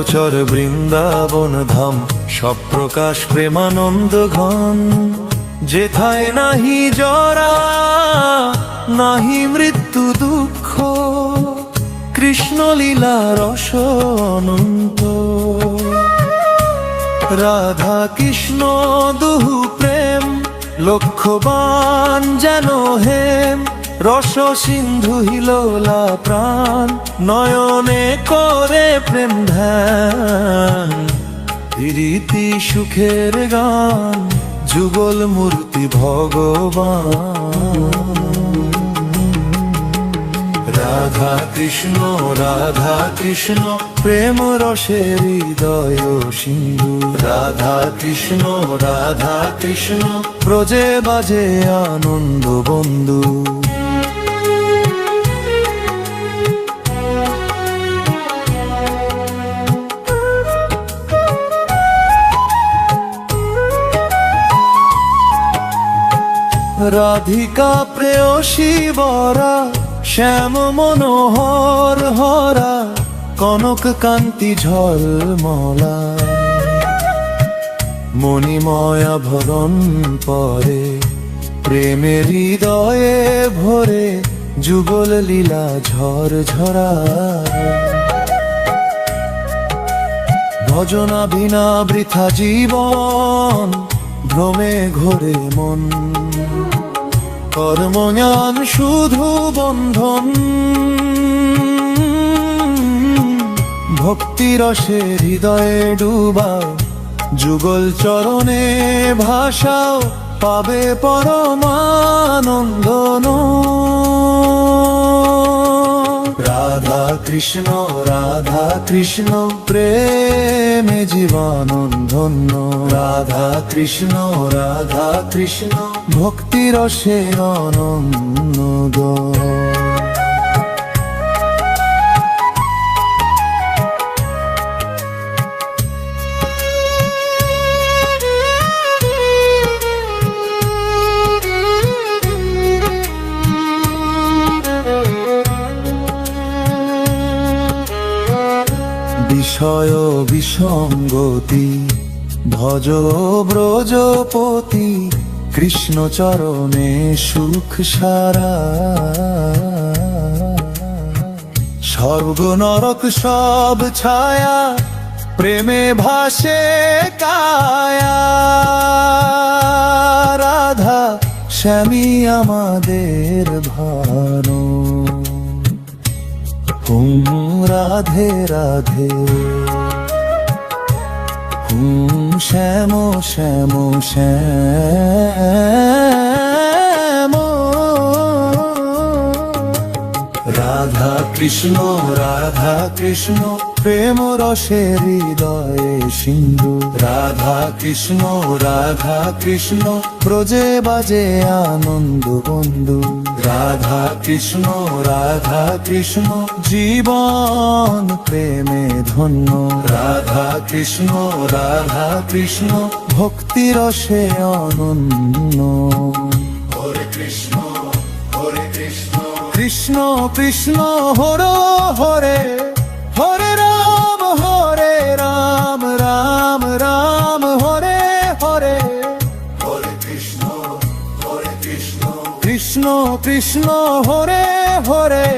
অগচর বৃন্দাবন ধাম, সব প্রকাশ প্রেমানন্দ ঘন। যেথায় নাহি জরা, নাহি মৃত্যু দুঃখ কৃষ্ণ লীলা রস অনন্ত। রাধা কৃষ্ণ, দুহু প্রেম, লক্ষ্যবান যেন হেম রস সিন্ধু হিলোলা প্রাণ, নয়নে করে প্রেম ধ্যান। রীতি সুখের গান, যুগল মূর্তি ভগবান। রাধা কৃষ্ণ রাধা কৃষ্ণ, প্রেম রসের হৃদয় সিন্ধু। রাধা কৃষ্ণ রাধা কৃষ্ণ ব্রজে বাজে আনন্দ বন্ধু। রাধিকা প্রেয়সী বরা শ্যাম মনোহর হরা, কনক কান্তি ঝলমলা। মণিময়া ভরণ পরে প্রেমের হৃদয়ে ভরে, যুগল লীলা ঝর ঝরা ভজনা বিনা বৃথা জীবন ভ্রমে ঘোরে মন। কর্মজ্ঞান শুধু বন্ধন। ভক্তি রসে হৃদয়ে ডুবাও, যুগল চরণে ভাষাও পাবে পরমানন্দ রাধা কৃষ্ণ রাধা কৃষ্ণ প্রেমে ধন্য রাধা কৃষ্ণ রাধা কৃষ্ণ ভক্তি রসে অনন্দ বিষয় বিসঙ্গতি ভজ ব্রজপতি, কৃষ্ণ চরণে সুখ সারা। স্বর্গ নরক সব ছায়া, প্রেমে ভাসে কায়া। রাধা, শ্যামী আমাদের ভানো। হুম রাধে রাধে। হুম শ্যাম শ্যাম শ্যাম। রাধা কৃষ্ণ রাধা কৃষ্ণ, প্রেম রসে হৃদয়ে সিন্ধু। রাধা কৃষ্ণ রাধা কৃষ্ণ ব্রজে বাজে আনন্দ বন্ধু। রাধা কৃষ্ণ রাধা কৃষ্ণ, জীবন প্রেমে ধন্য। রাধা কৃষ্ণ রাধা কৃষ্ণ, ভক্তি রসে অনন্য। হরে কৃষ্ণ হরে কৃষ্ণ। কৃষ্ণ কৃষ্ণ, হর, হরে হরে রাম হরে রাম রাম রাম, হরে হরে। হরে কৃষ্ণ। কৃষ্ণ কৃষ্ণ হরে হরে।